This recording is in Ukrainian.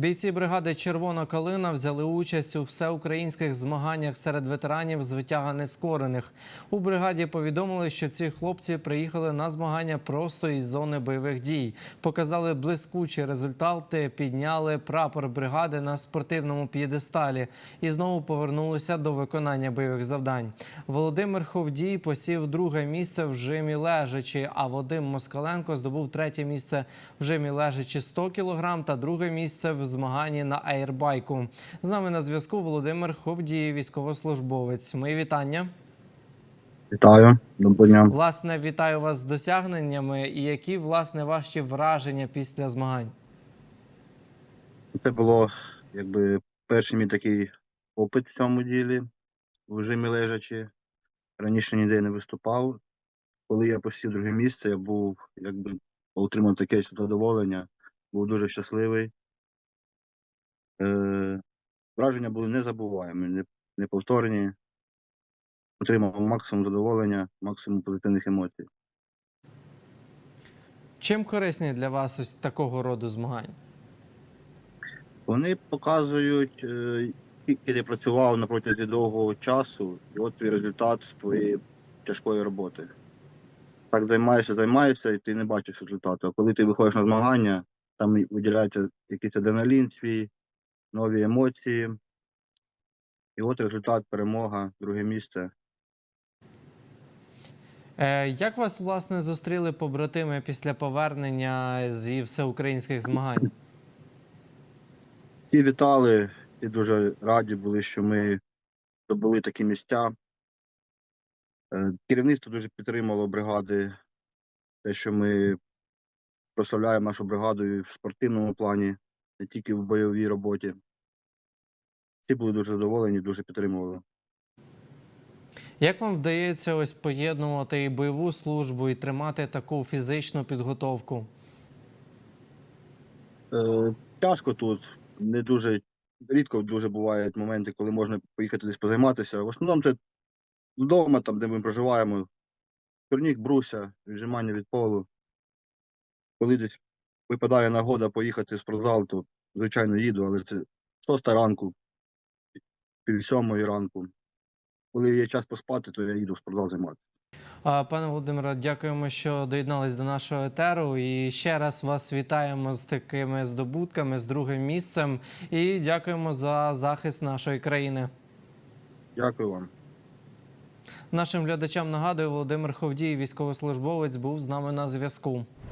Бійці бригади Червона калина взяли участь у всеукраїнських змаганнях серед ветеранів з витяга нескорених. У бригаді повідомили, що ці хлопці приїхали на змагання просто із зони бойових дій. Показали блискучі результати, підняли прапор бригади на спортивному п'єдесталі і знову повернулися до виконання бойових завдань. Володимир Ховдій посів друге місце в жимі лежачі, а Вадим Москаленко здобув третє місце в жимі лежачі 100 кг та друге місце в змаганні на ейрбайку. З нами на зв'язку Володимир Ховдій, військовослужбовець. Мої вітання. Вітаю, доброго дня. Власне, вітаю вас з досягненнями. І які власне ваші враження після змагань? Це було якби перший мій такий опит в цьому ділі, в жимі лежачі. Раніше ніде не виступав. Коли я посів друге місце, я був якби отримав таке задоволення, був дуже щасливий. Е, враження були незабуваємі, неповторні. Отримав максимум задоволення, максимум позитивних емоцій. Чим корисні для вас ось такого роду змагань? Вони показують, е, скільки ти працював на протязі довгого часу, і от твій результат з твоєї тяжкої роботи. Так займаєшся, займаєшся, і ти не бачиш результату. А коли ти виходиш на змагання, там виділяється якийсь адреналін свій, нові емоції. І от результат, перемога, друге місце. Е, як вас власне зустріли побратими після повернення зі всеукраїнських змагань? Всі вітали, і дуже раді були, що ми здобули такі місця. Е, Керівництво дуже підтримало бригади, те, що ми прославляємо нашу бригаду і в спортивному плані, не тільки в бойовій роботі. Всі були дуже задоволені, дуже підтримували. Як вам вдається ось поєднувати і бойову службу, і тримати таку фізичну підготовку? Е, Тяжко тут, не дуже рідко дуже бувають моменти, коли можна поїхати десь позайматися. В основному це вдома, там, де ми проживаємо, турнік, бруся, віджимання від полу. Коли десь випадає нагода поїхати в спортзал, то звичайно їду, але це шоста ранку, пів сьомої ранку. Коли є час поспати, то я їду в спортзал займатися. Пане Володимире, дякуємо, що доєднались до нашого етеру. І ще раз вас вітаємо з такими здобутками, з другим місцем. І дякуємо за захист нашої країни. Дякую вам. Нашим глядачам нагадую, Володимир Ховдій, військовослужбовець, був з нами на зв'язку.